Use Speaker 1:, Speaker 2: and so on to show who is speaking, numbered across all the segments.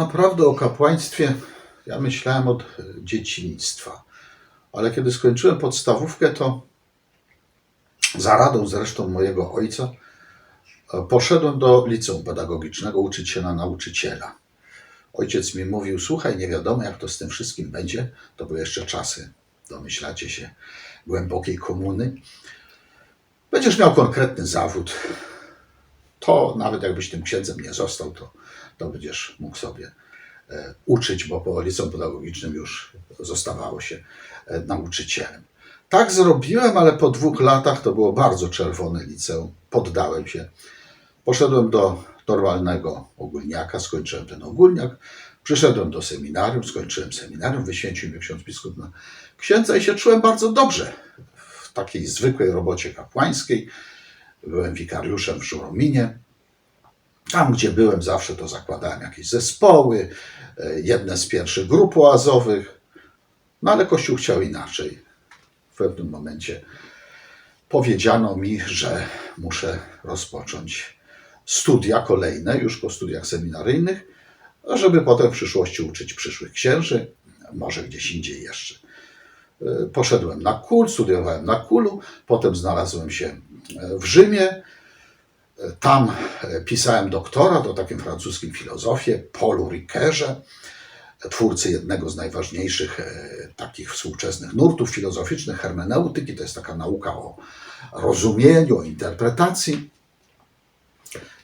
Speaker 1: naprawdę o kapłaństwie ja myślałem od e, dzieciństwa. Ale kiedy skończyłem podstawówkę, to za radą zresztą mojego ojca e, poszedłem do liceum pedagogicznego uczyć się na nauczyciela. Ojciec mi mówił: Słuchaj, nie wiadomo, jak to z tym wszystkim będzie. To były jeszcze czasy, domyślacie się, głębokiej komuny. Będziesz miał konkretny zawód. To nawet jakbyś tym księdzem nie został, to, to będziesz mógł sobie e, uczyć, bo po liceum pedagogicznym już zostawało się e, nauczycielem. Tak zrobiłem, ale po dwóch latach to było bardzo czerwone liceum. Poddałem się. Poszedłem do normalnego ogólniaka, skończyłem ten ogólniak. Przyszedłem do seminarium, skończyłem seminarium, wyświęcił mnie ksiądz biskup na księdza i się czułem bardzo dobrze w takiej zwykłej robocie kapłańskiej. Byłem wikariuszem w Żurominie. Tam, gdzie byłem, zawsze to zakładałem jakieś zespoły, e, jedne z pierwszych grup oazowych. No ale Kościół chciał inaczej. W pewnym momencie powiedziano mi, że muszę rozpocząć studia kolejne, już po studiach seminaryjnych, żeby potem w przyszłości uczyć przyszłych księży, może gdzieś indziej jeszcze. E, Poszedłem na KUL, studiowałem na KUL-u, potem znalazłem się w Rzymie. Tam e, pisałem doktorat o takim francuskim filozofie, Paulu Ricoeurze, twórcy jednego z najważniejszych e, takich współczesnych nurtów filozoficznych, hermeneutyki. To jest taka nauka o rozumieniu, o interpretacji.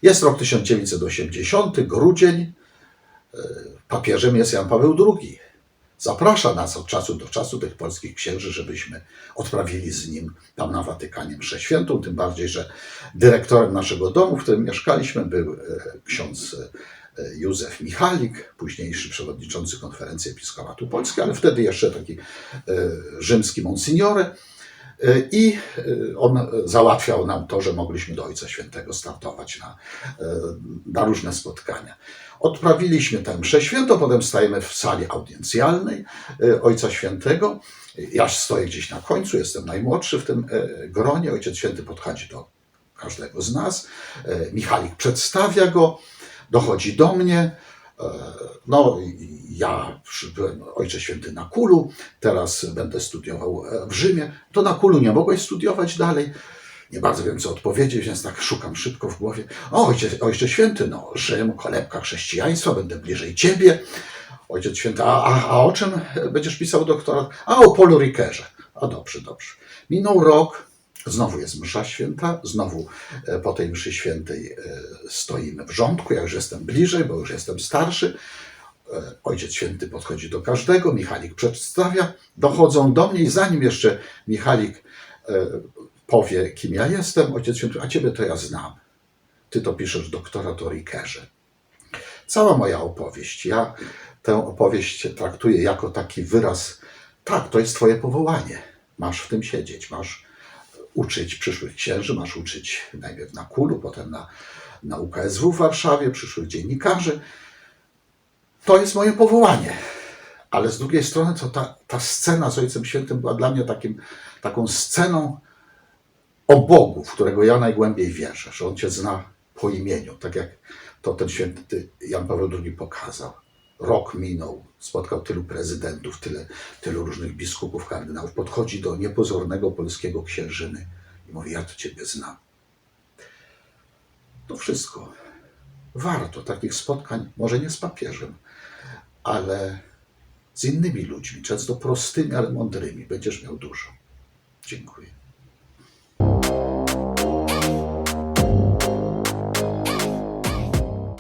Speaker 1: Jest rok 1980, grudzień. E, Papieżem jest Jan Paweł II. Zaprasza nas od czasu do czasu, tych polskich księży, żebyśmy odprawili z nim tam na Watykanie mszę świętą. Tym bardziej, że dyrektorem naszego domu, w którym mieszkaliśmy, był e, ksiądz e, Józef Michalik, późniejszy przewodniczący Konferencji Episkopatu Polskiej, ale wtedy jeszcze taki e, rzymski monsignore. E, I e, on załatwiał nam to, że mogliśmy do Ojca Świętego startować na, e, na różne spotkania. Odprawiliśmy tę mszę świętą, potem stajemy w sali audiencjalnej Ojca Świętego. Ja stoję gdzieś na końcu, jestem najmłodszy w tym gronie. Ojciec Święty podchodzi do każdego z nas. Michalik przedstawia go, dochodzi do mnie. E, No, ja byłem Ojcze Święty na Kulu, teraz będę studiował e, w Rzymie. To na Kulu nie mogłeś studiować dalej. Nie bardzo wiem, co odpowiedzieć, więc tak szukam szybko w głowie. O, Ojcze, Ojcze Święty, no, Rzym, kolebka chrześcijaństwa, będę bliżej Ciebie. Ojciec Święty, a, a, a o czym będziesz pisał doktorat? A o Polu Rikerze. A dobrze, dobrze. Minął rok, znowu jest msza święta, znowu e, po tej mszy świętej e, stoimy w rządku, ja już jestem bliżej, bo już jestem starszy. E, Ojciec Święty podchodzi do każdego, Michalik przedstawia, dochodzą do mnie i zanim jeszcze Michalik powie, kim ja jestem, Ojciec Święty, a Ciebie to ja znam. Ty to piszesz doktorat o Rikerze. Cała moja opowieść, ja tę opowieść traktuję jako taki wyraz, tak, to jest Twoje powołanie. Masz w tym siedzieć, masz uczyć przyszłych księży, masz uczyć najpierw na Kulu, potem na, na UKSW w Warszawie, przyszłych dziennikarzy. To jest moje powołanie. Ale z drugiej strony to ta, ta scena z Ojcem Świętym była dla mnie takim, taką sceną o Bogu, w którego ja najgłębiej wierzę, że On Cię zna po imieniu, tak jak to ten święty Jan Paweł II pokazał. Rok minął, spotkał tylu prezydentów, tyle, tylu różnych biskupów, kardynałów. Podchodzi do niepozornego polskiego księżyny i mówi: Ja to Ciebie znam. To wszystko. Warto takich spotkań, może nie z papieżem, ale z innymi ludźmi, często prostymi, ale mądrymi. Będziesz miał dużo. Dziękuję.